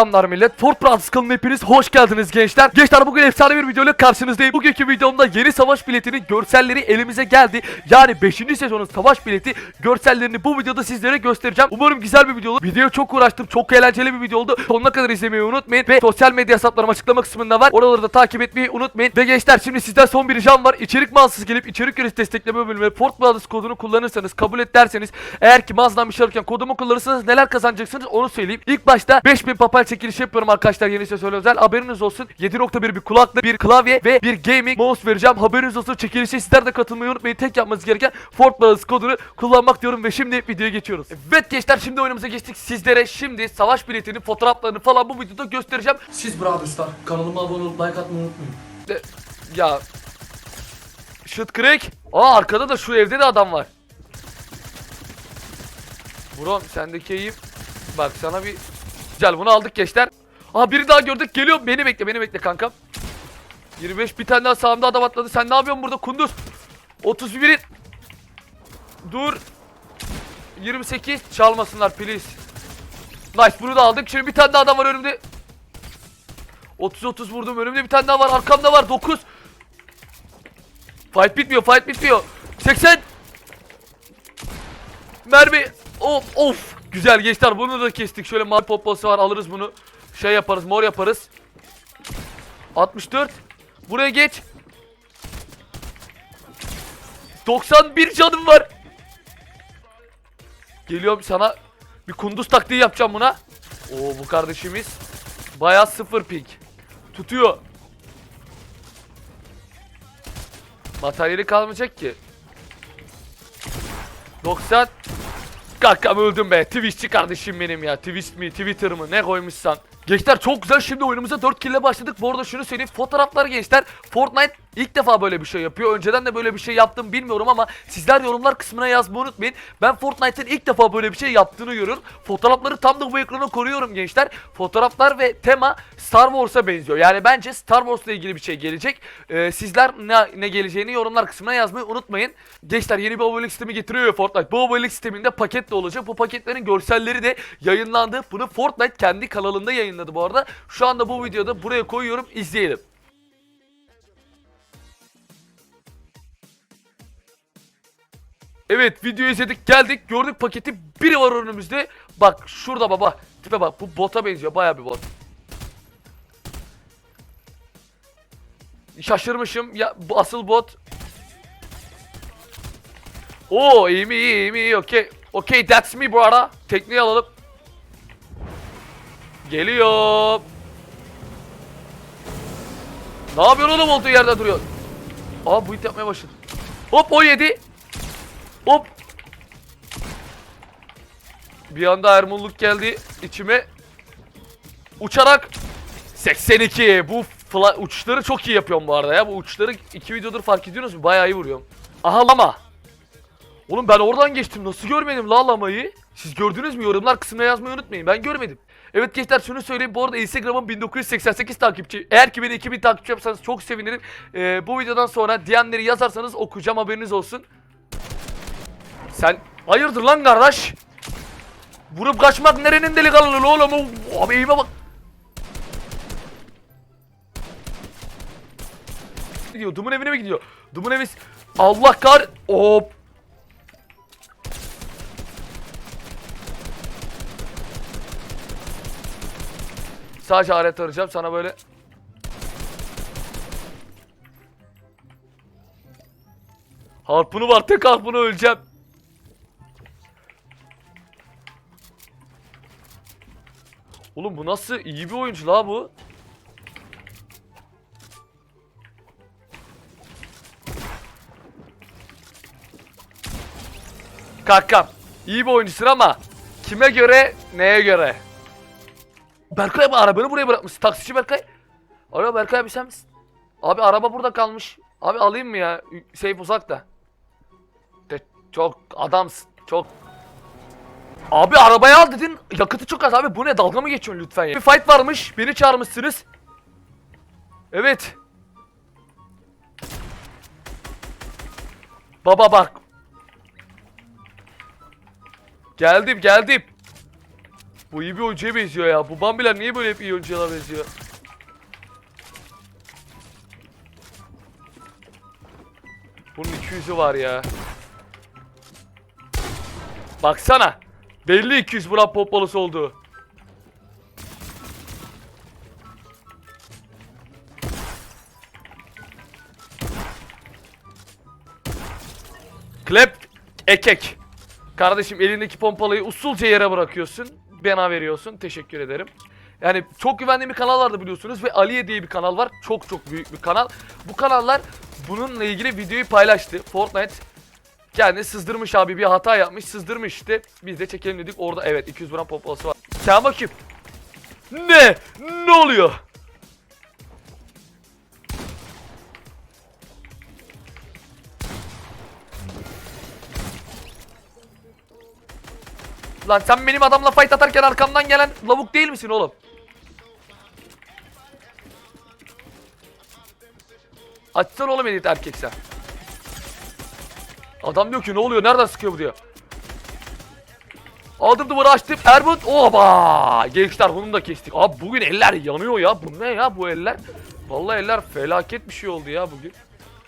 Selamlar millet. Fort Francis kanalına hepiniz hoş geldiniz gençler. Gençler bugün efsane bir videoyla karşınızdayım. Bugünkü videomda yeni savaş biletinin görselleri elimize geldi. Yani 5. sezonun savaş bileti görsellerini bu videoda sizlere göstereceğim. Umarım güzel bir video olur. Videoya çok uğraştım. Çok eğlenceli bir video oldu. Sonuna kadar izlemeyi unutmayın. Ve sosyal medya hesaplarım açıklama kısmında var. Oraları da takip etmeyi unutmayın. Ve gençler şimdi sizden son bir ricam var. İçerik mağazası gelip içerik üretici destekleme bölümüne Fort Brothers kodunu kullanırsanız kabul et derseniz eğer ki mağazadan bir şey alırken kodumu kullanırsanız neler kazanacaksınız onu söyleyeyim. İlk başta 5000 papel çekilişi yapıyorum arkadaşlar yeni sezon özel. Haberiniz olsun. 7.1 bir kulaklık, bir klavye ve bir gaming mouse vereceğim. Haberiniz olsun. Çekilişe sizler de katılmayı unutmayın. Tek yapmanız gereken Fort Brothers kodunu kullanmak diyorum ve şimdi videoya geçiyoruz. Evet gençler şimdi oyunumuza geçtik. Sizlere şimdi savaş biletinin fotoğraflarını falan bu videoda göstereceğim. Siz Brothers'lar kanalıma abone olup like atmayı unutmayın. De- ya Şut kırık. Aa arkada da şu evde de adam var. Brom sendeki eğim. Bak sana bir güzel bunu aldık gençler. Aha biri daha gördük geliyor. Beni bekle beni bekle kankam. 25 bir tane daha sağımda adam atladı. Sen ne yapıyorsun burada kunduz? 31'in. Dur. 28 çalmasınlar please. Nice bunu da aldık. Şimdi bir tane daha adam var önümde. 30-30 vurdum. Önümde bir tane daha var. Arkamda var. 9. Fight bitmiyor. Fight bitmiyor. 80. Mermi. Of of. Güzel gençler. Bunu da kestik. Şöyle mavi poposu var. Alırız bunu. Şey yaparız. Mor yaparız. 64. Buraya geç. 91 canım var. Geliyorum sana. Bir kunduz taktiği yapacağım buna. Oo bu kardeşimiz bayağı sıfır ping. Tutuyor. Materyali kalmayacak ki. 90 Kankam öldüm be. Twitch'çi kardeşim benim ya. Twitch mi, Twitter mı ne koymuşsan. Gençler çok güzel. Şimdi oyunumuza 4 kill ile başladık. Bu arada şunu söyleyeyim. Fotoğraflar gençler. Fortnite ilk defa böyle bir şey yapıyor. Önceden de böyle bir şey yaptım bilmiyorum ama sizler yorumlar kısmına yazmayı unutmayın. Ben Fortnite'ın ilk defa böyle bir şey yaptığını görüyorum. Fotoğrafları tam da bu ekrana koruyorum gençler. Fotoğraflar ve tema Star Wars'a benziyor. Yani bence Star Wars'la ilgili bir şey gelecek. Ee, sizler ne, ne geleceğini yorumlar kısmına yazmayı unutmayın. Gençler yeni bir abonelik sistemi getiriyor Fortnite. Bu abonelik sisteminde paket de olacak. Bu paketlerin görselleri de yayınlandı. Bunu Fortnite kendi kanalında yayınladı bu arada. Şu anda bu videoda buraya koyuyorum. izleyelim. Evet video izledik geldik gördük paketi biri var önümüzde Bak şurada baba tipe bak bu bota benziyor baya bir bot Şaşırmışım ya bu asıl bot Oo iyi mi iyi mi iyi okey Okey that's me bu ara alalım Geliyor Ne yapıyorsun oğlum olduğu yerde duruyor Aa bu it yapmaya başladı Hop o yedi Hop. Bir anda Ermulluk geldi içime. Uçarak 82. Bu fly, uçuşları çok iyi yapıyorum bu arada ya. Bu uçuşları iki videodur fark ediyorsunuz mu? Bayağı iyi vuruyorum. Aha lama. Oğlum ben oradan geçtim. Nasıl görmedim la lamayı? Siz gördünüz mü? Yorumlar kısmına yazmayı unutmayın. Ben görmedim. Evet gençler şunu söyleyeyim. Bu arada Instagram'ım 1988 takipçi. Eğer ki beni 2000 takipçi yapsanız çok sevinirim. Ee, bu videodan sonra DM'leri yazarsanız okuyacağım haberiniz olsun. Sen hayırdır lan kardeş? Vurup kaçmak nerenin delikanlılığı oğlum? Abi eğime bak. Gidiyor. Dumun evine mi gidiyor? Dumun evi... Allah kar... Hop. Sadece alet arayacağım sana böyle. Harpunu var tek harpunu öleceğim. Oğlum bu nasıl iyi bir oyuncu la bu? Kankam iyi bir oyuncusun ama kime göre neye göre? Berkay abi arabanı buraya bırakmış. Taksici Berkay. Alo Berkay abi sen misin? Abi araba burada kalmış. Abi alayım mı ya? Seyf uzakta. De çok adamsın. Çok Abi arabayı al dedin. Yakıtı çok az abi. Bu ne? Dalga mı geçiyorsun lütfen ya? Bir fight varmış. Beni çağırmışsınız. Evet. Baba bak. Geldim geldim. Bu iyi bir oyuncuya benziyor ya. Bu Bambiler niye böyle hep iyi oyunculara benziyor? Bunun 200'ü var ya. Baksana. Belli 200 Burak pompalısı oldu. Klep ekek. Kardeşim elindeki pompalıyı usulca yere bırakıyorsun. Bana veriyorsun. Teşekkür ederim. Yani çok güvendiğim bir kanal vardı biliyorsunuz ve Aliye diye bir kanal var. Çok çok büyük bir kanal. Bu kanallar bununla ilgili videoyu paylaştı. Fortnite kendi sızdırmış abi bir hata yapmış sızdırmış işte. Biz de çekelim dedik orada evet 200 gram pompalası var. Sen bakayım. Ne? Ne oluyor? Lan sen benim adamla fight atarken arkamdan gelen lavuk değil misin oğlum? Açsana oğlum edit erkeksen. Adam diyor ki ne oluyor nereden sıkıyor bu diyor. Aldım duvarı açtım. Erbut oba. Gençler bunu da kestik. Abi bugün eller yanıyor ya. Bu ne ya bu eller? Vallahi eller felaket bir şey oldu ya bugün.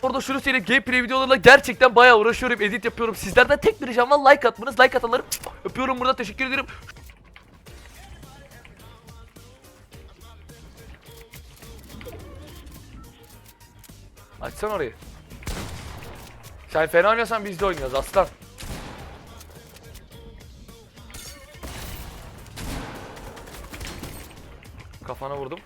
Orada şunu söyleyeyim gameplay videolarıyla gerçekten bayağı uğraşıyorum edit yapıyorum. Sizlerden tek bir ricam var like atmanız like atanları öpüyorum burada teşekkür ederim. Açsan orayı. Sen fena oynuyorsan biz de oynuyoruz aslan. Kafana vurdum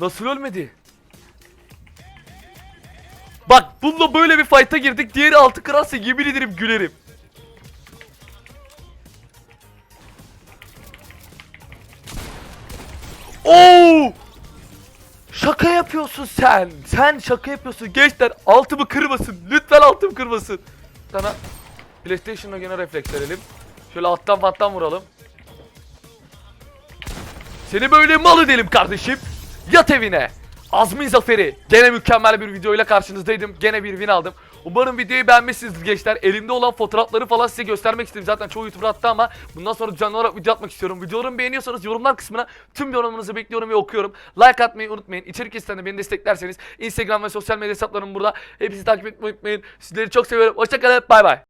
Nasıl ölmedi? Bak bununla böyle bir fight'a girdik. Diğeri altı kırarsa yemin ederim gülerim. Oo! Şaka yapıyorsun sen. Sen şaka yapıyorsun. Gençler altımı kırmasın. Lütfen altım kırmasın. Sana PlayStation'la gene refleks verelim. Şöyle alttan fattan vuralım. Seni böyle mal edelim kardeşim. Yat evine. Azmin zaferi. Gene mükemmel bir videoyla karşınızdaydım. Gene bir win aldım. Umarım videoyu beğenmişsinizdir gençler. Elimde olan fotoğrafları falan size göstermek istedim. Zaten çoğu YouTuber attı ama bundan sonra düzenli olarak video atmak istiyorum. Videolarımı beğeniyorsanız yorumlar kısmına tüm yorumlarınızı bekliyorum ve okuyorum. Like atmayı unutmayın. İçerik isteyen beni desteklerseniz Instagram ve sosyal medya hesaplarım burada. Hepinizi takip etmeyi unutmayın. Sizleri çok seviyorum. Hoşçakalın. Bay bay.